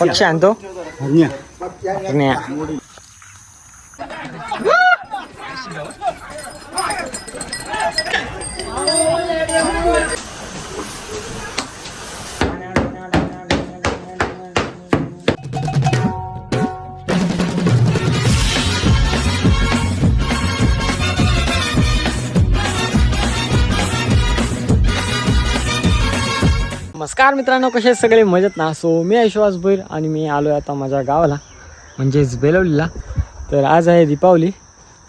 पक्षी आणतो हरण्या नमस्कार मित्रांनो कसे सगळे? मजेत ना? सो मी ऐश्वास भैर आणि मी आलो आहे आता माझ्या गावाला म्हणजेच बेलवलीला. तर आज आहे दीपावली.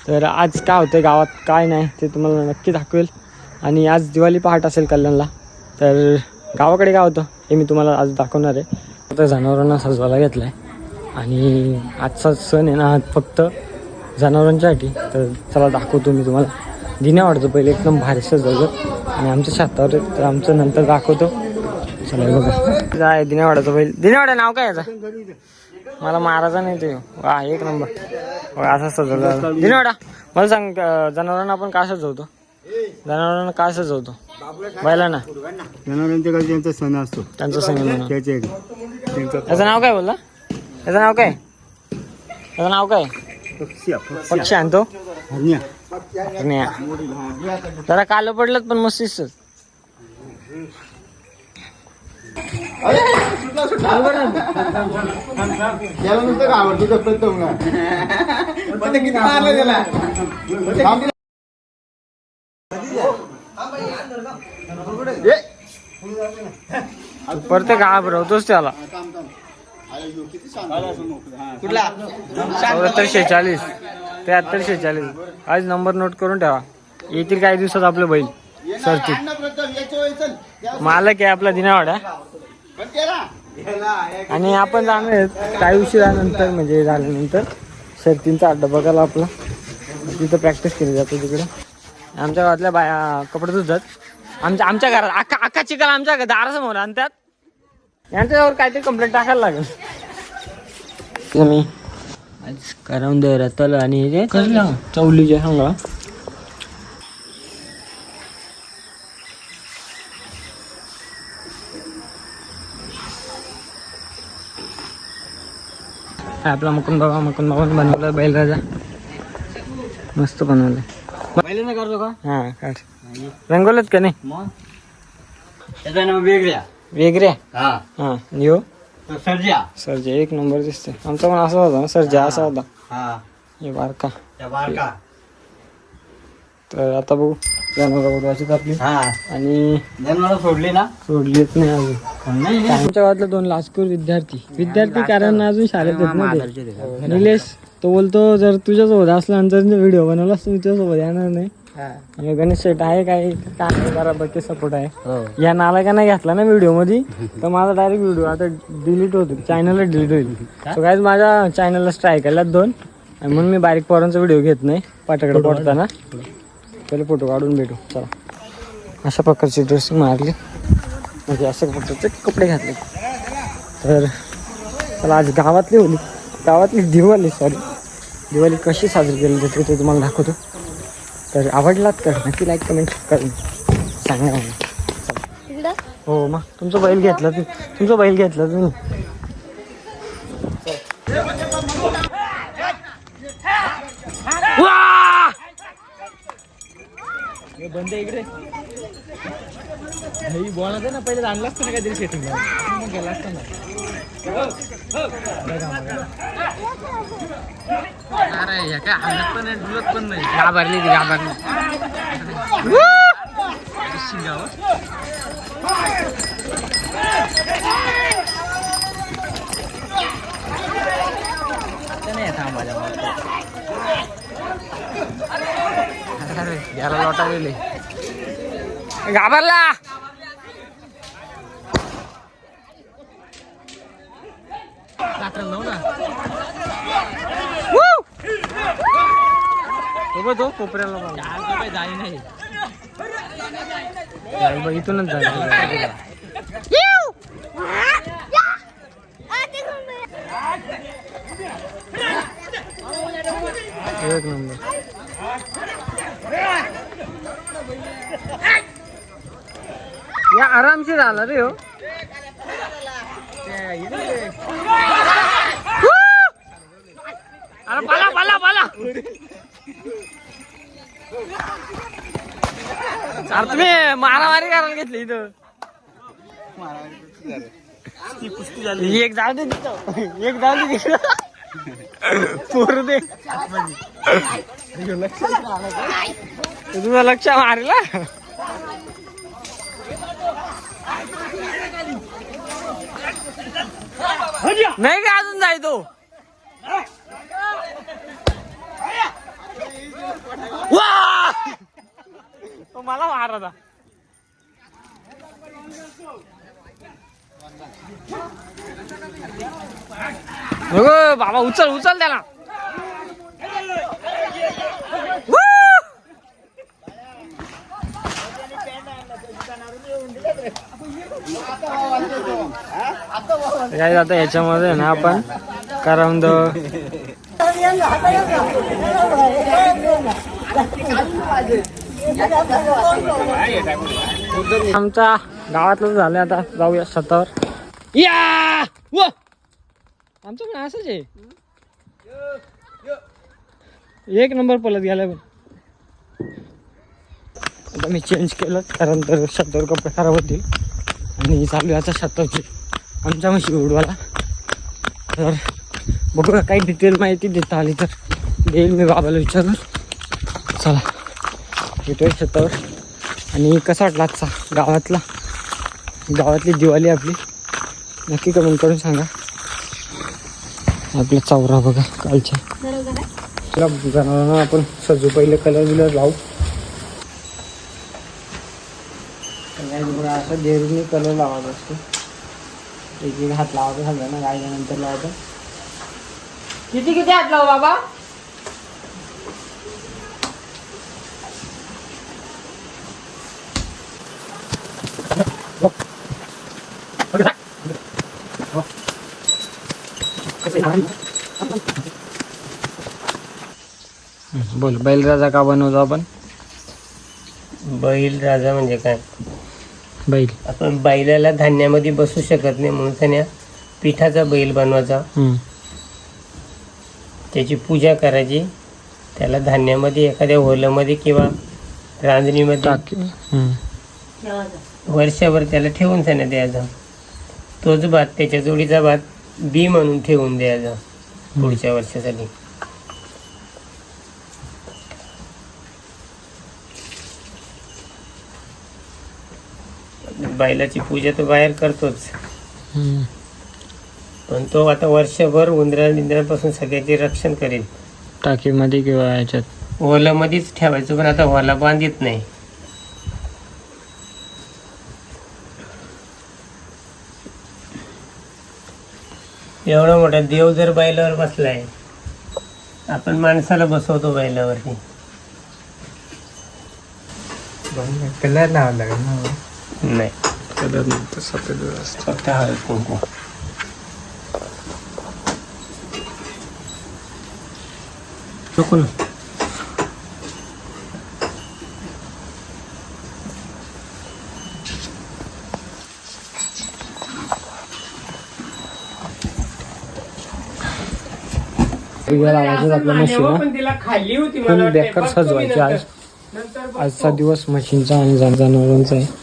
तर आज काय होतं गावात? काय नाही ते तुम्हाला नक्की दाखवेल. आणि आज दिवाळी पहाट असेल कल्याणला. तर गावाकडे काय होतं? हे मी तुम्हाला आज दाखवणार आहे. आता जनावरांना सजवायला घेतला आहे आणि आजचा सण आहे ना फक्त जनावरांच्यासाठी तर चला दाखवतो मी तुम्हाला. दिन्या वाढतो पहिले एकदम भारी सजवलं. आणि आमच्या शेतावर तर आमचं नंतर दाखवतो. चला बघा. जाय दिनेवाड्याचं बैल दिनेवाडा नाव काय याचं? मला मारायचा नाही ते. वा एक नंबर. असं सजवलं दिनेवाडा मला सांग जनावरांना आपण का सजवतो जनावरांना का सजवतो बैलांना. जनावरांच्या त्यांचा सण असतो. त्यांचं सण त्याचे त्यांचा याचं नाव काय बोलला? याचं नाव काय? याचं नाव काय? पक्षी आणतो हरण्या. जरा काल पडलं पण मस्त दिसत त्याला नुसतं आवडतो किती मारलं त्याला प्रत्येक घाबरवतोच त्याला कुठला चौऱ्याहत्तर शेहेचाळीस त्र्याहत्तर शेहेचाळीस आज नंबर नोट करून ठेवा येतील काही दिवसात आपलं बैल सरती मालक आहे आपला दिनावाडा आणि आपण जाणार आहेत. काही उशिरानंतर म्हणजे झाल्यानंतर. शर्तींचा अड्डा बघायला आपला. तिथं प्रॅक्टिस केली जाते तिकडे. आमच्या गावातल्या बाया कपडे धुतात. आमच्या आमच्या घरात अख्खा अख्खा चिकन आमच्या दारासमोर आणि त्यात यांच्यावर काहीतरी कंप्लेंट टाकायला लागेल. मी आज करवंद रतल आणि हे चवलीचे सांगा आपला मुकुंद बाबा मुकुंद बाबाने बनवलं बैलराजा. मस्त बनवलं. पहिल्यांदा करतो का? हा काढ रंगवलंच का नाही? मग? त्याचं नाव वेगळ्या. वेगळ्या? हा. हा यो? सर्जा. सरजा एक नंबर दिसते आमचा पण असा होता ना सरजा असा होता. हा. हे बारका. बारका. तर आता बघू. जनावर आपली. हा. आणि जन्माला सोडली ना? सोडलीच नाही अजून. नाही आमच्या गावातले दोन लाचकूर विद्यार्थी. विद्यार्थी कारण अजून शाळेत येत ना ते. निलेश तो बोलतो जर तुझ्यासोबत असल्यानंतर व्हिडिओ बनवला असतो मी तुझ्यासोबत येणार नाही. आणि गणेश शेठ आहे काय काय बराबर सपोर्ट आहे. या नालायकांना घेतला ना व्हिडिओमध्ये तर माझा डायरेक्ट व्हिडिओ आता डिलीट होतो. चॅनलला डिलीट होईल. काय माझ्या चॅनलला स्ट्राईक आल्यात दोन. आणि म्हणून मी बारीक पोरांचा व्हिडिओ घेत नाही. पाटाकडे पडताना. पहिले फोटो काढून भेटू. चला. अशा प्रकारची ड्रेसिंग मारली. म्हणजे अशा प्रकारचे कपडे घातले. तर चला आज गावातली होली गावातली दिवाळी सॉरी दिवाळी कशी साजरी केली जाते ते तुम्हाला दाखवतो. तर आवडलात तर नक्की लाईक कमेंट करून सांगा. हो मग तुमचं बैल घेतलं तू तुमचं बैल घेतलं तुम्ही. नाही ना पहिले आणलं असतं ना काहीतरी सेटिंग मग गेला असतो ना. अरे या काय हालत पण नाही डुलत पण नाही. घाबरली ती घाबरली. नाही थांबायला अरे याला लोटा गेले घाबरला. बघ तो कोपऱ्याला नाही इथूनच जाईल एक नंबर. या आरामशीर आला रे हो. अरे पाला पाला पाला. अरे तुम्ही मारामारी करायला घेतली इथं. मारामारी कुस्ती झाली एक जाऊ दे एक जाऊ दे पोर दे. लक्ष लक्ष मारला नाही का अजून जाय तो तो मला मारत बाबा उचल उचल त्याला! काय आता याच्यामध्ये ना आपण करवंद आमचा गावातलं झालं आता जाऊया सतावर या! व! आमचं पण असंच आहे. एक नंबर पलत गेला पण आता मी चेंज केलं कारण तर छतावर कपडे खराब होतील. आणि चालू आता छतावची आमच्या मशी उडवाला तर बघूया काही डिटेल माहिती देता आली तर. देईल मी बाबाला विचारून. चला. येतोय छतावर आणि कसा वाटला आजचा गावातला? गावातली दिवाळी आपली. नक्की कमेंट करून सांगा. आपला चौरा बघा कालच्या. जनावरांना आपण. सजू पहिले कलर बिलर लावू. बघा असं देरूनी कलर लावायचा असतो. एक एक हात लावायचा सगळ्यांना. ना लावायचा. किती किती हात लावू बाबा? बोल बैलराजा का बनवतो आपण? बैल राजा म्हणजे काय? बैल. आपण बैलाला धान्यामध्ये बसू शकत नाही म्हणून त्याने पिठाचा बैल बनवायचा. त्याची पूजा करायची. त्याला धान्यामध्ये एखाद्या होलामध्ये किंवा रांजणीमध्ये. वर्षभर त्याला ठेवून त्याने द्यायचा. तोच भात त्याच्या जोडीचा भात. बी म्हणून ठेवून द्यायचा पुढच्या वर्षासाठी. बैलाची पूजा तर बाहेर करतोच. पण तो आता वर्षभर उंदरा निंद्रापासून सगळ्याचे रक्षण करेल. टाकीमध्ये किंवा याच्यात? ओलामध्येच ठेवायचं पण आता ओला बांधित नाही. एवढा मोठा देव जर बैलावर बसलाय आपण माणसाला बसवतो बैलावरती. कलर लावायला लागेल ना? नाही. कलर नंतर सफेद असतो. फक्त हळद कुंकू. नको ना आपल्या तिला खाल्ली होती. बेकार सजवायची आज. आजचा दिवस म्हशींचा आणि जन- जनावरांचा आहे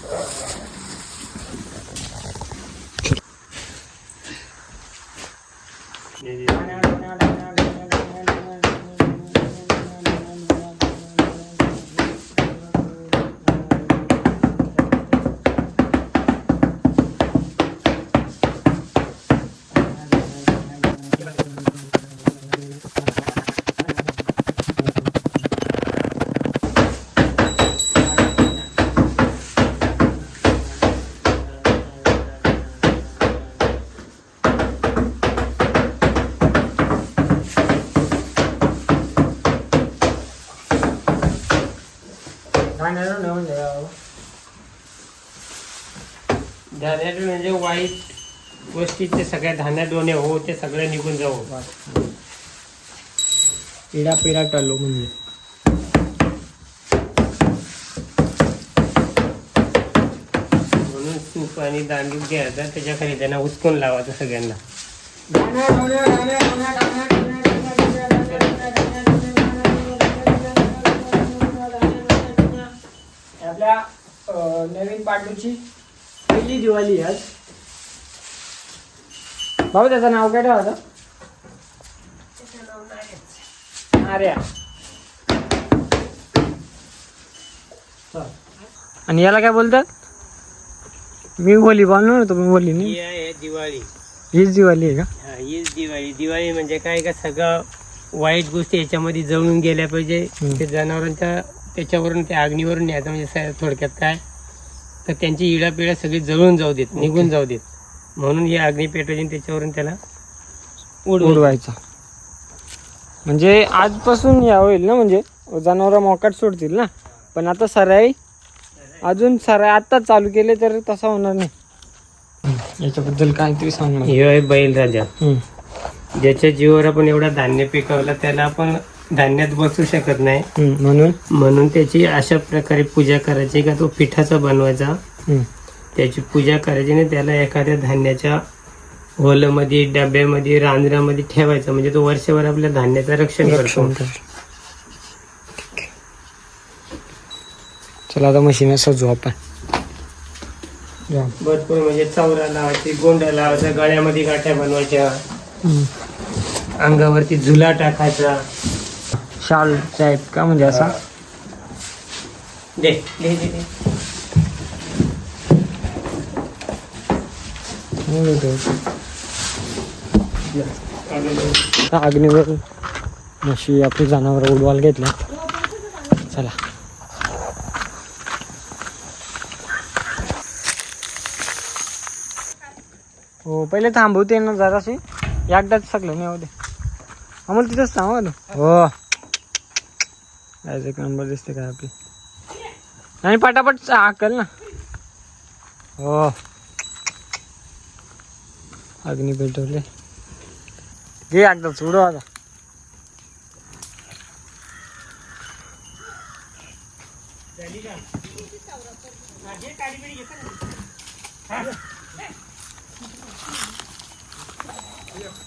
वाईट गोष्टीचे सगळ्या धान्या डोणे हो ते सगळे निघून जाऊ. पिढा पिढा टळलो म्हणजे. म्हणून सूप आणि दांडू घ्यायचा त्याच्याखाली त्यांना उचकून लावायचं सगळ्यांना. आपल्या नवीन पाटूची पहिली दिवाळी आज. भाऊ त्याचं नाव काय ठेवायचं? आणि याला काय बोलतात? मी बोली बोलणार तुम्ही बोलली नाही. ही दिवाळी. हीच दिवाळी आहे का? हा, हीच दिवाळी. दिवाळी म्हणजे काय का सगळं वाईट गोष्टी याच्यामध्ये जळून गेल्या पाहिजे. हम्म. ते जनावरांच्या त्याच्यावरून त्या अग्नीवरून न्यायचं म्हणजे स- थोडक्यात काय? तर त्यांची इडापिडा सगळी जळून जाऊ देत निघून जाऊ देत. म्हणून ही अग्नी पेटवायची त्याच्यावरून त्याला उडवायचं. उडवायचा. म्हणजे आजपासून या होईल ना म्हणजे जनावर मोकाट सोडतील ना. पण आता सराई अजून सराई आत्ताच चालू केले तर तसा होणार नाही. याच्याबद्दल काहीतरी सांगणार हे बैल राजा. ज्याच्या जीवावर आपण एवढा धान्य पिकवलं त्याला आपण धान्यात बसू शकत नाही. म्हणून? म्हणून त्याची अशा प्रकारे पूजा करायची का तो पिठाचा बनवायचा. त्याची पूजा करायची आणि त्याला एखाद्या धान्याच्या होलमध्ये डब्यामध्ये रांजणामध्ये ठेवायचं. म्हणजे तो वर्षभर आपल्या धान्याचं रक्षण करतो. चला आता मशीन सजू आपण. जा. भरपूर म्हणजे चौरा लावायची गोंड्या लावायच्या गळ्यामध्ये गाठ्या बनवायच्या. अंगावरती झुला टाकायचा. शाल टाईप का म्हणजे असा? दे दे दे दे. चांगलं होतं. आता अग्नीवर. म्हशी आपली जनावर उडवायला घेतल्या चला. हो पहिले थांबवते ना जराशी. एकदाच सगळं नाही होते अमोल तिथंच थांबा ना हो. आज एक नंबर दिसते काय आपली? आणि पटापट हाकल ना. हो. આગની બેઠો લે જે આગળ છોડો હતા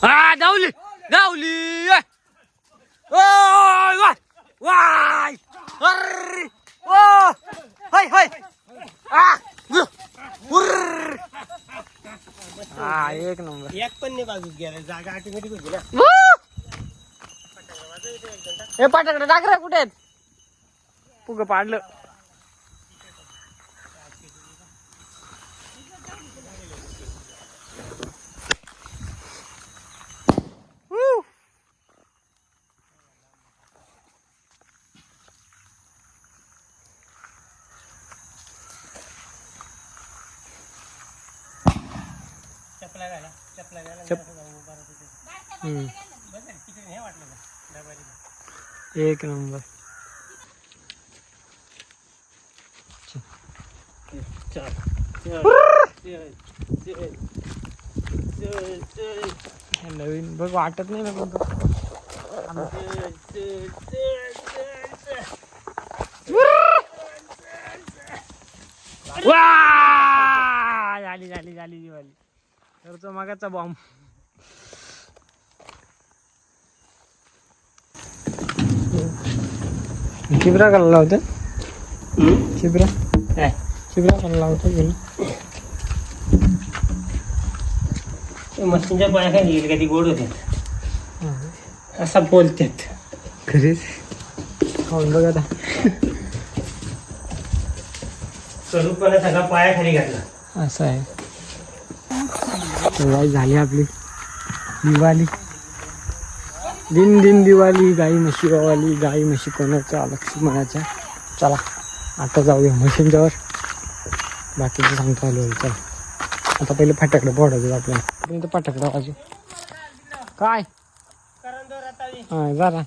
હા દાઉલી દાઉલી ઓય વાય વાય અરે ઓ હઈ હઈ આ ઉર हा एक नंबर. एक पण नाही बाजूत गेला जागा ऑटोमॅटिक होती ना. हे पाटाकडे टाक रे कुठे आहेत? पुग पाडलं. चपला घाला चपला घाला चप- हम्म. एक नंबर. नवीन बघ वाटत नाही ना कोणतं झाली झाली झाली दिवाळी तर तो मागाचा बॉम्ब चिबरा करायला होतं चिबरा चिबरा करायला होतं गेलं मशीनच्या पायाखाली गेली का? ती गोड होते. असा बोलतात. खरीच? खाऊन बघ आता. स्वरूपाने सगळा पायाखाली घातला. असं आहे. तर झाली आपली. दिवाळी दिन दिन दिवाळी गाई म्हशी गावाली गाई म्हशी कोणाच्या लक्ष्मणाच्या चला आता जाऊया मशीनच्यावर बाकीचं सांगतो आलो चला. आता पहिले फाटाकडे पोडायचं आपल्याला. इथं फाटाकडे वाजू. काय? हां जरा.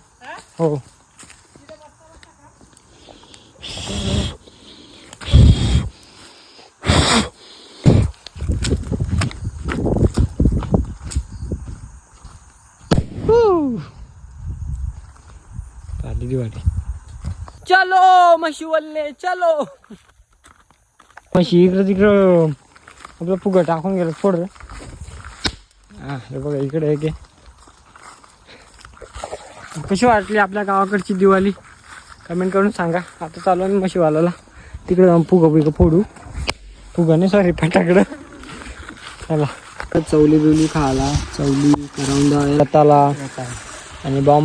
हो आली दिवाळी चलो म्हशी वल्ले चलो. म्हशी इकडं तिकडं आपलं फुगं टाकून गेलं फोड हा हे बघा इकडे एक आहे. कशी वाटली आपल्या गावाकडची दिवाळी? कमेंट करून सांगा. आता चालू आहे म्हशीवालाला. तिकडे जाऊन फुगं बिगं फोडू. फुगं नाही सॉरी फटाकडं. चला. चवली बिवली खायला चवली करवंदा रताला आणि बाव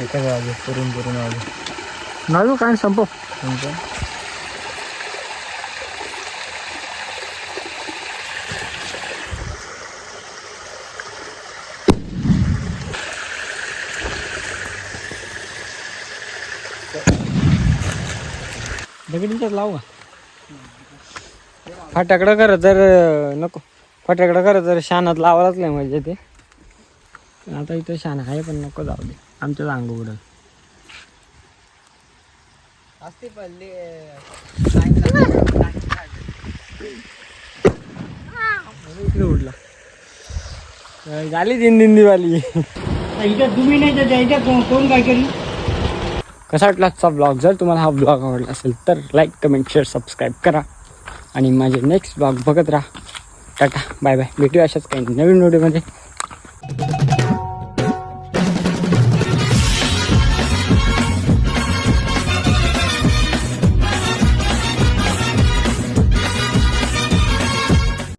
म्हणलाच फोडाला करून करून नाजू काय संपव. दगडीच्याच लावू का? फाटाकडं कर तर नको. फाटाकडं कर तर शानात लावायलाच नाही म्हणजे ते आता इथं शान आहे पण नको जाऊ दे. आमच्याच अंग उडल इकडे उडला. झाली दिन दिवाळी. इथं तुम्ही नाही तर कोण काय कसा वाटला आजचा ब्लॉग जर तुम्हाला हा ब्लॉग आवडला असेल तर लाईक कमेंट शेअर सबस्क्राईब करा. आणि माझे नेक्स्ट ब्लॉग बघत राहा. टाटा बाय बाय भेटूया अशाच काही नवीन व्हिडिओमध्ये